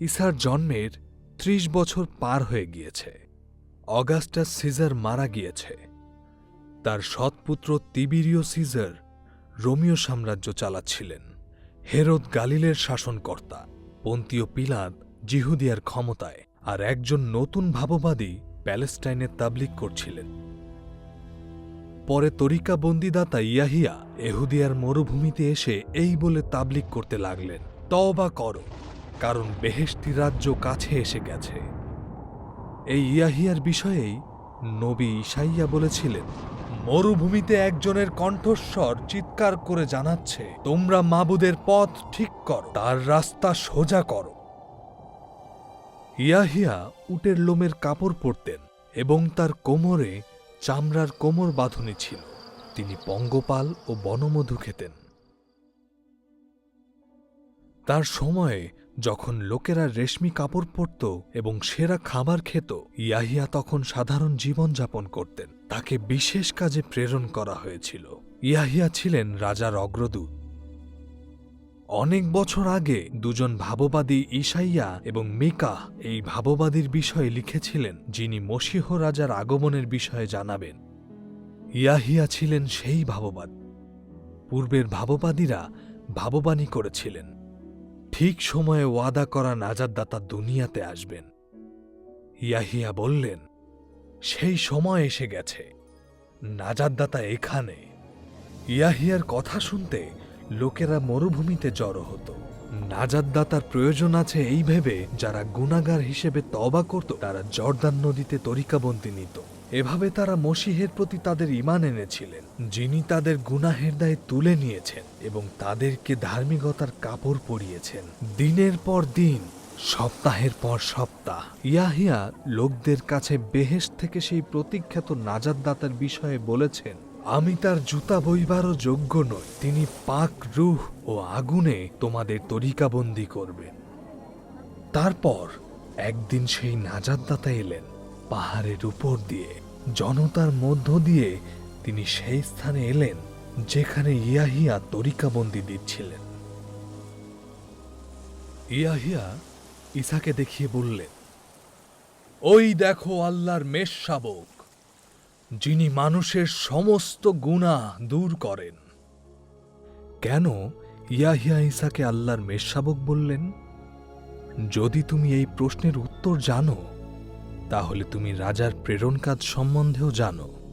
ইসার জন্মের ত্রিশ বছর পার হয়ে গিয়েছে। অগাস্টাস সিজার মারা গিয়েছে। তার সৎপুত্র তিবিরিয় সিজার রোমিও সাম্রাজ্য চালাচ্ছিলেন। হেরোদ গালিলের শাসনকর্তা পন্তীয় পিলাদ জিহুদিয়ার ক্ষমতায় আর একজন নতুন ভাববাদী প্যালেস্টাইনে তাবলিক করছিলেন। পরে তরিকা বন্দিদাতা ইয়াহিয়া এহুদিয়ার মরুভূমিতে এসে এই বলে তাবলিক করতে লাগলেন, তওবা করো। কারণ বেহেশতি রাজ্য কাছে এসে গেছে। এই ইয়াহিয়ার বিষয়েই নবী ইসাইয়া বলেছিলেন, মরুভূমিতে একজনের কণ্ঠস্বর চিৎকার করে জানাচ্ছে, তোমরা মাবুদের পথ ঠিক করো, তার রাস্তা সোজা করো। ইয়াহিয়া উটের লোমের কাপড় পরতেন এবং তার কোমরে চামড়ার কোমর বাঁধনি ছিল। তিনি পঙ্গপাল ও বনমধু খেতেন। তার সময়ে যখন লোকেরা রেশমি কাপড় পরত এবং সেরা খাবার খেত, ইয়াহিয়া তখন সাধারণ জীবনযাপন করতেন। তাকে বিশেষ কাজে প্রেরণ করা হয়েছিল। ইয়াহিয়া ছিলেন রাজার অগ্রদূত। অনেক বছর আগে দুজন ভাববাদী ঈশাইয়া এবং মিকা এই ভাববাদীর বিষয়ে লিখেছিলেন, যিনি মসীহ রাজার আগমনের বিষয়ে জানাবেন। ইয়াহিয়া ছিলেন সেই ভাববাদ। পূর্বের ভাববাদীরা ভাববাণী করেছিলেন। ঠিক সময়ে ওয়াদা করা নাজাদদাতা দুনিয়াতে আসবেন। ইয়াহিয়া বললেন, সেই সময় এসে গেছে। নাজাদদাতা এখানে। ইয়াহিয়ার কথা শুনতে লোকেরা মরুভূমিতে জড়ো হতো। নাজাদদাতার প্রয়োজন আছে এই ভেবে যারা গুণাগার হিসেবে তবা করত, তারা জর্দান নদীতে তরিকাবন্দি নিত। এভাবে তারা মসিহের প্রতি তাদের ইমান এনেছিলেন, যিনি তাদের গুনাহের দায় তুলে নিয়েছেন এবং তাদেরকে ধার্মিকতার কাপড় পরিয়েছেন। দিনের পর দিন, সপ্তাহের পর সপ্তাহ, ইয়াহিয়া লোকদের কাছে বেহেশ থেকে সেই প্রতিখ্যাত নাজাদদাতার বিষয়ে বলেছেন, আমি তার জুতা বইবারও যোগ্য নই। তিনি পাক রুহ ও আগুনে তোমাদের তরিকাবন্দি করবেন। তারপর একদিন সেই নাজাদদাতা এলেন। পাহাড়ের উপর দিয়ে, জনতার মধ্য দিয়ে তিনি সেই স্থানে এলেন যেখানে ইয়াহিয়া তরিকাবন্দি দিচ্ছিলেন। ইয়াহিয়া ইসাকে দেখিয়ে বললেন, ওই দেখো আল্লাহর মেষ শাবক, যিনি মানুষের সমস্ত গুণা দূর করেন। কেন ইয়াহিয়া ইসাকে আল্লাহর মেষশাবক বললেন? যদি তুমি এই প্রশ্নের উত্তর জানো তাহলে তুমি রাজার প্রেরণ কাজ সম্বন্ধেও জানো।